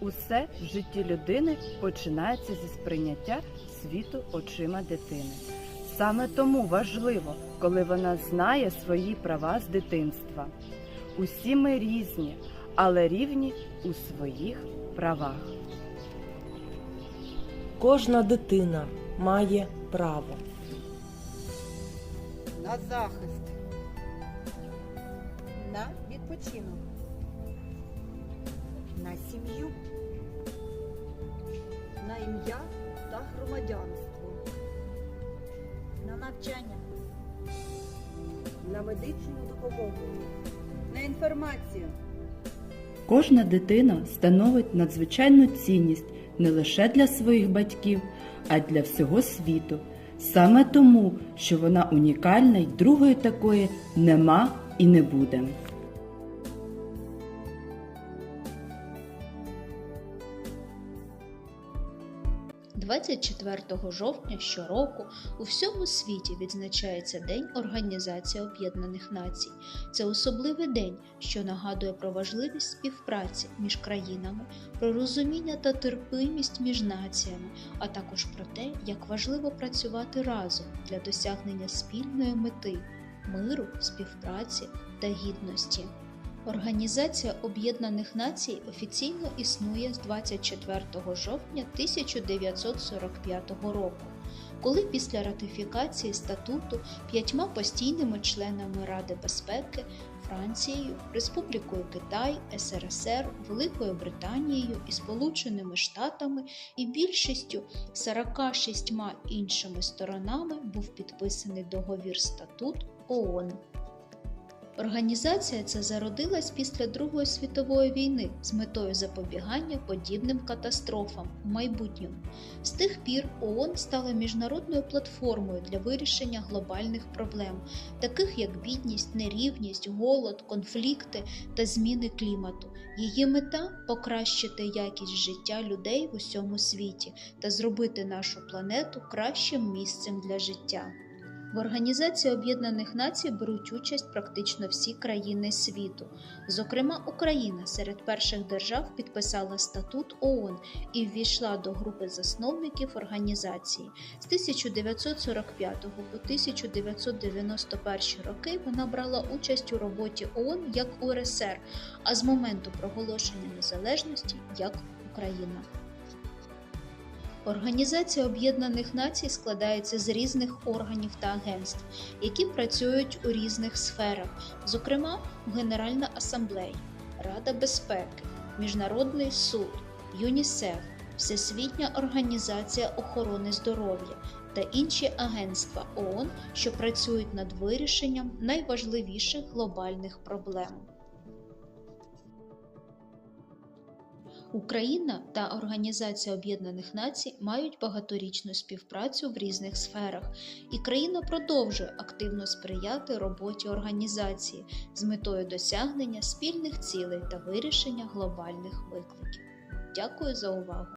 Усе в житті людини починається зі сприйняття світу очима дитини. Саме тому важливо, коли вона знає свої права з дитинства. Усі ми різні, але рівні у своїх правах. Кожна дитина має право на захист, на відпочинок, на сім'ю, на ім'я та громадянство, на навчання, на медичну допомогу, на інформацію. Кожна дитина становить надзвичайну цінність не лише для своїх батьків, а й для всього світу. Саме тому, що вона унікальна й другої такої нема і не буде. 24 жовтня щороку у всьому світі відзначається День Організації Об'єднаних Націй. Це особливий день, що нагадує про важливість співпраці між країнами, про розуміння та терпимість між націями, а також про те, як важливо працювати разом для досягнення спільної мети миру, співпраці та гідності. Організація Об'єднаних Націй офіційно існує з 24 жовтня 1945 року, коли після ратифікації статуту п'ятьма постійними членами Ради безпеки Францією, Республікою Китай, СРСР, Великою Британією і Сполученими Штатами і більшістю 46 іншими сторонами був підписаний договір статут ООН. Організація ця зародилась після Другої світової війни з метою запобігання подібним катастрофам у майбутньому. З тих пір ООН стала міжнародною платформою для вирішення глобальних проблем, таких як бідність, нерівність, голод, конфлікти та зміни клімату. Її мета покращити якість життя людей в усьому світі та зробити нашу планету кращим місцем для життя. В Організації Об'єднаних Націй беруть участь практично всі країни світу. Зокрема, Україна серед перших держав підписала статут ООН і ввійшла до групи засновників організації. З 1945 по 1991 роки вона брала участь у роботі ООН як УРСР, а з моменту проголошення незалежності як Україна. Організація Об'єднаних Націй складається з різних органів та агентств, які працюють у різних сферах, зокрема Генеральна асамблея, Рада безпеки, Міжнародний суд, ЮНІСЕФ, Всесвітня організація охорони здоров'я та інші агентства ООН, що працюють над вирішенням найважливіших глобальних проблем. Україна та Організація Об'єднаних Націй мають багаторічну співпрацю в різних сферах, і країна продовжує активно сприяти роботі організації з метою досягнення спільних цілей та вирішення глобальних викликів. Дякую за увагу!